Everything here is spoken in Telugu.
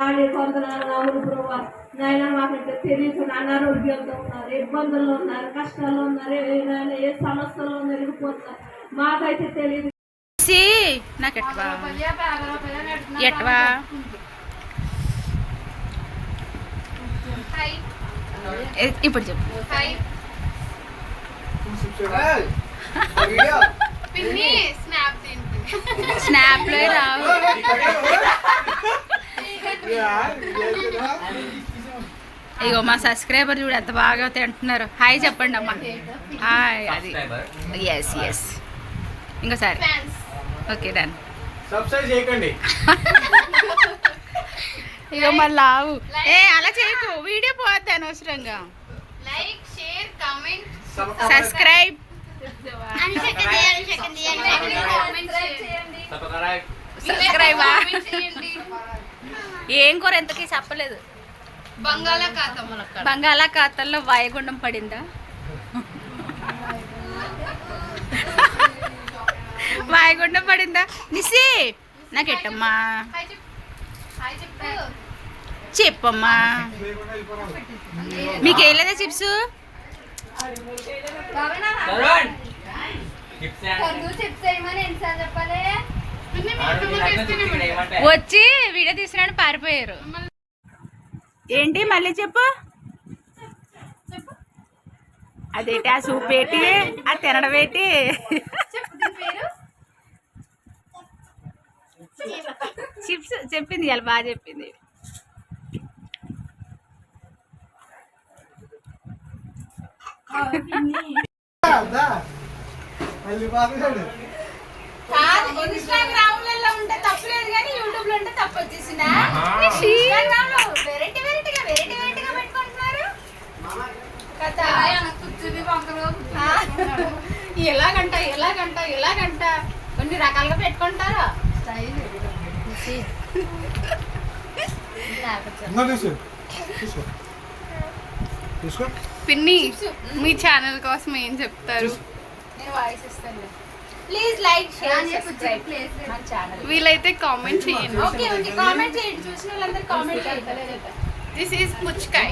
కానీ నాయన మాకు తెలియదు అనారోగ్యంతో ఉన్నారు ఇబ్బందుల్లో ఉన్నారు కష్టాల్లో ఉన్నారు ఏ- నాయన ఏ సమస్యలో వెళ్ళిపోతున్నారు మాకైతే తెలియదు. సి నాకు ఎట్వా? ఎట్వా ఎ- ఇప్పుడు చెప్పు. పిన్ని స్నాప్ స్నాప్లో రావు. ఇగో మా సబ్స్క్రైబర్ చూడు ఎంత బాగా తింటున్నారు. హాయ్ చెప్పండి అమ్మా. హాయ్ అది. ఎస్ ఎస్ ఇంకోసారి ఫ్యాన్స్ ఓకే డన్ ఇగో మళ్ళీ లావు. ఏ అలా చేయకు. వీడియో పోద్ది అనవసరంగా. Like share comment subscribe subscribe comment చేయండి. ఏం కూర ఎంతకి చెప్పలేదు. బంగాళాఖాతం బంగాళాఖాతంలో వాయుగుండం పడిందా? వాయుగుండం పడిందా? నిసి నాకెట్టమ్మా. చెప్పమ్మా. మీకు ఏ లేదా? చిప్స్ చిప్స్ చెప్పాలి? వచ్చి వీడియో తీసినాడు పారిపోయారు. ఏంటి మళ్ళీ చెప్పు? అదేంటి ఆ సూప్ ఏంటి? ఆ తినడం ఏంటి? చెప్పు దీని పేరు చిప్స్ చెప్పింది ఇవాళ బాగా చెప్పింది. కాదు ఇన్స్టాగ్రామ్ ఎలాగంట ఎలాగంట ఎలాగంట? కొన్ని రకాలుగా పెట్టుకుంటారా. పిన్ని మీ ఛానల్ కోసం ఏం చెప్తారు? నేను వాయిస్ ఇస్తాను ప్లీజ్ లైక్ షేర్ సబ్స్క్రైబ్ వీలైతే కామెంట్ చేయండి. ఓకే ఓకే కామెంట్ చేయండి. చూసిన వాళ్ళందరూ కామెంట్ చేయండి. దిస్ ఈస్ పుచ్చకాయ